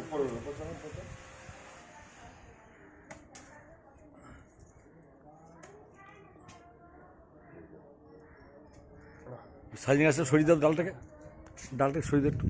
উপরে। সাজিয়ে গাছটা সরিয়ে দাও ডালটাকে ডালটাকে সরিয়ে দাও একটু?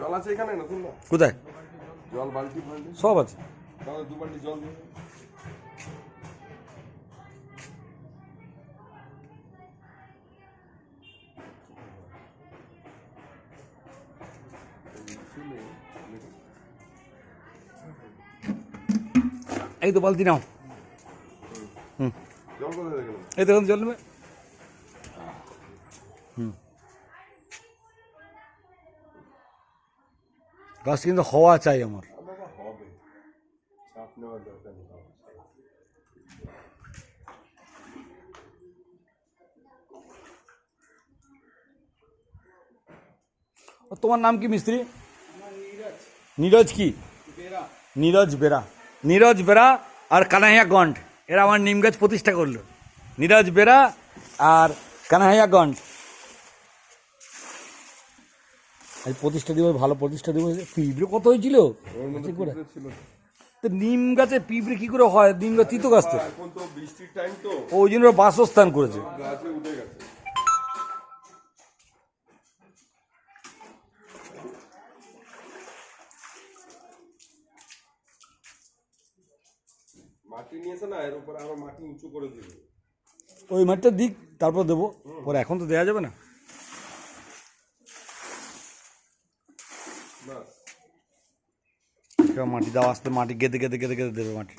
জল আছে এখানে? নতুন না? কোথায়? জল বালতি বালতি সব আছে। তাহলে দু বালতি জল দিয়ে। এই তো বালতি নাও। জল কোথায় এই দেখুন জল নেবে। হুম। গাছ কিন্তু হওয়া চাই আমার তোমার নাম কি, মিস্ত্রি? নীরজ কি? নীরজ বেরা। নীরজ বেরা আর কানাইয়া গন্ড। এরা আমার নিম গাছ প্রতিষ্ঠা করল। নীরজ বেরা আর কানাইয়া গন্ড। আজ প্রতিষ্ঠা দিব ভালো প্রতিষ্ঠা দিব পিঁপড়ে কত হয়েছিল? করে? তো। নিম গাছে পিঁপড়ে কি করে হয়? নিম গাছ তিতো গাছ তো। এখন তো বৃষ্টির টাইম তো। ওই জন্য বাসস্থান করেছে। গাছে উঠে গেছে। মাটি নিয়েছে না এর উপরে আরও মাটি উঁচু করে দিবে। ওই মাটিটা দিক তারপর দেবো। পরে এখন তো দেওয়া যাবে না। বাস এবার মাটি দাও আসতে মাটি গেঁদে গেঁদে গেঁদে গেঁদে দেবে মাটি